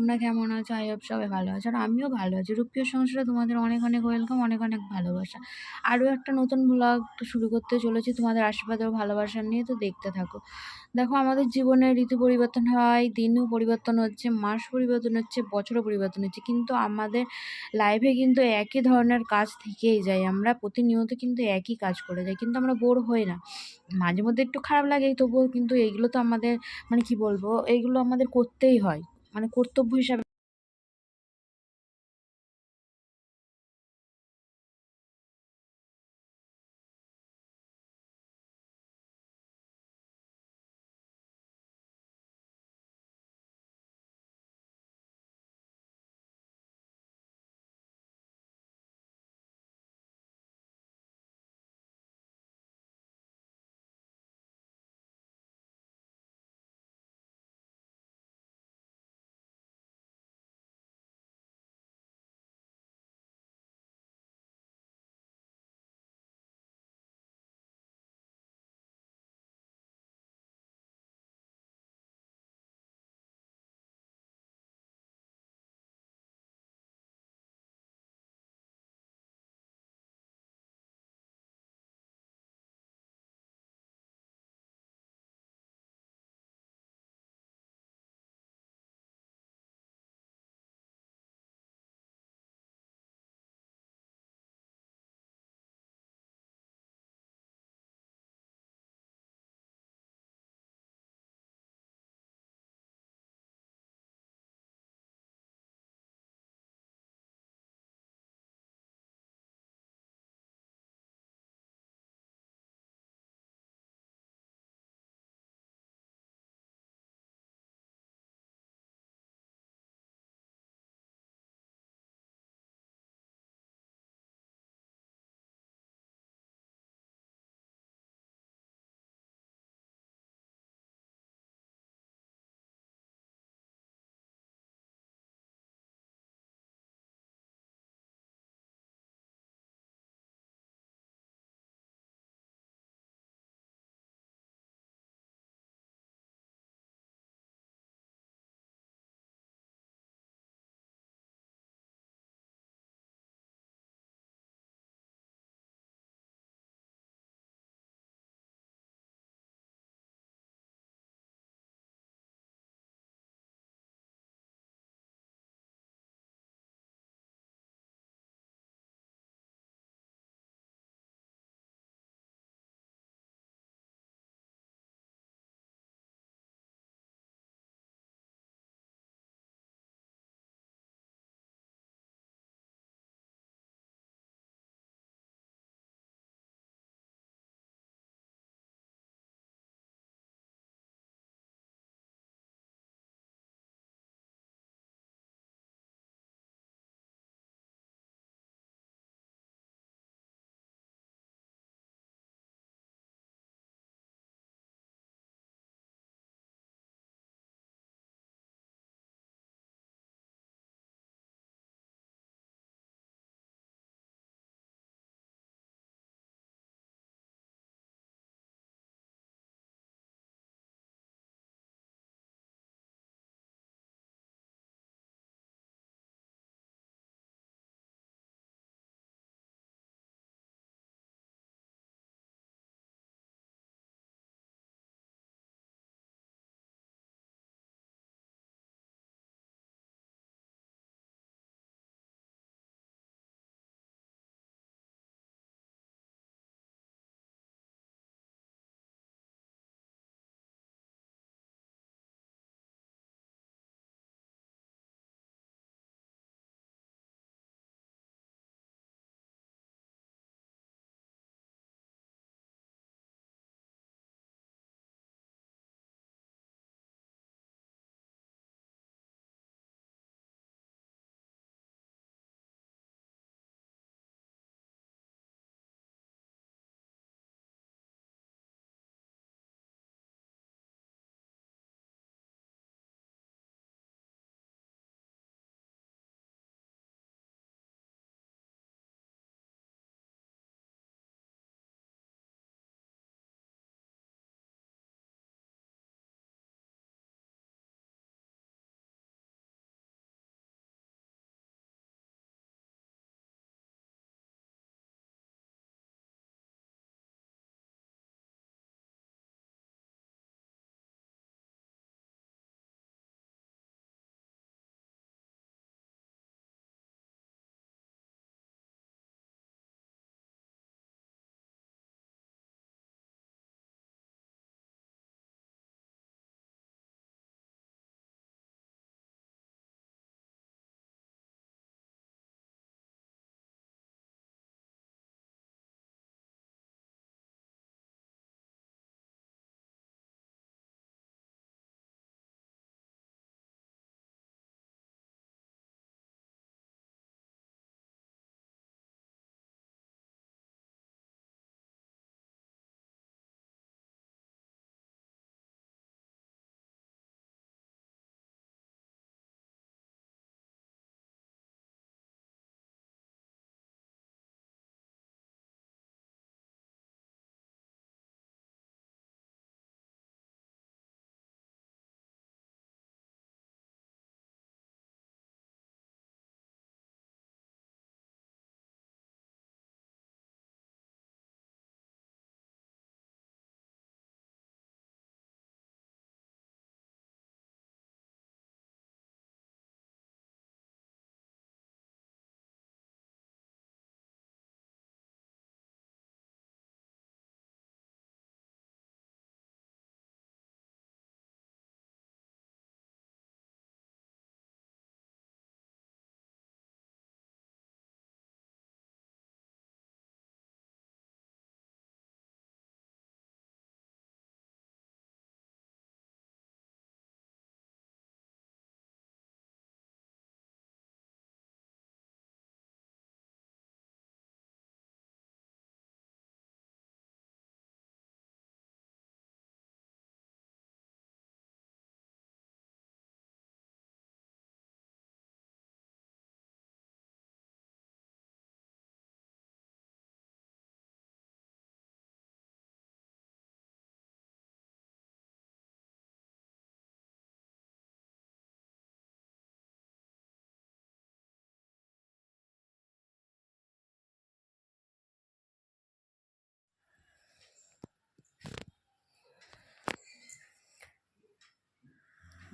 তোমরা কেমন আছো? আই হোপ সবাই ভালো আছো। আর আমিও ভালো আছি। রূপপ্রিয় সংসারে তোমাদের অনেক, অনেক ওয়েলকাম, অনেক, অনেক ভালোবাসা। আরও একটা নতুন ভ্লগ শুরু করতে চলেছি তোমাদের আশীর্বাদ ও ভালোবাসা নিয়ে, তো দেখতে থাকো। দেখো আমাদের জীবনে ঋতু পরিবর্তন হয়, দিনও পরিবর্তন হচ্ছে, মাস পরিবর্তন হচ্ছে, বছরও পরিবর্তন হচ্ছে। কিন্তু আমাদের লাইফে কিন্তু একই ধরনের কাজ থেকেই যায়। আমরা প্রতিনিয়ত কিন্তু একই কাজ করে যাই। কিন্তু আমরা বোর হই না। মাঝে মধ্যে একটু খারাপ লাগে তবুও কিন্তু এইগুলো তো আমাদের মানে কি বলব, এইগুলো আমাদের করতেই হয়। মানে কর্তব্য হিসাবে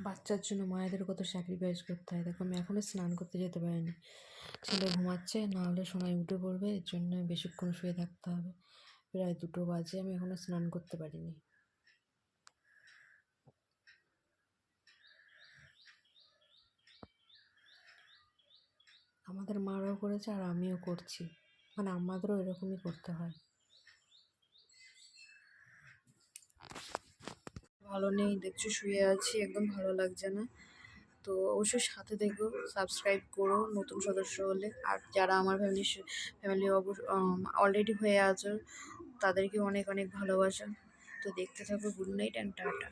বাচ্চার জন্য মায়েদের কত স্যাক্রিফাইস করতে হয়? দেখো, আমি এখনও স্নান করতে যেতে পারিনি। ছেলে ঘুমাচ্ছে, না হলে সোনায় উঠে পড়বে, এর জন্য বেশিক্ষণ শুয়ে থাকতে হবে। প্রায় দুটো বাজে, আমি এখনও স্নান করতে পারিনি। আমাদের মারাও করেছে আর আমিও করছি। মানে আমাদেরও এরকমই করতে হয়। ভালো নেই, দেখছ শুয়ে আছি, একদম ভালো লাগছে না। তো অবশ্যই সাথে দেখো সাবস্ক্রাইব করো নতুন সদস্য হলে। আর যারা আমার ফ্যামিলি ফ্যামিলি অবশ্য অলরেডি হয়ে আছো, তাদেরকে অনেক অনেক ভালোবাসা। তো দেখতে থাকো গুড নাইট অ্যান্ড টাটা।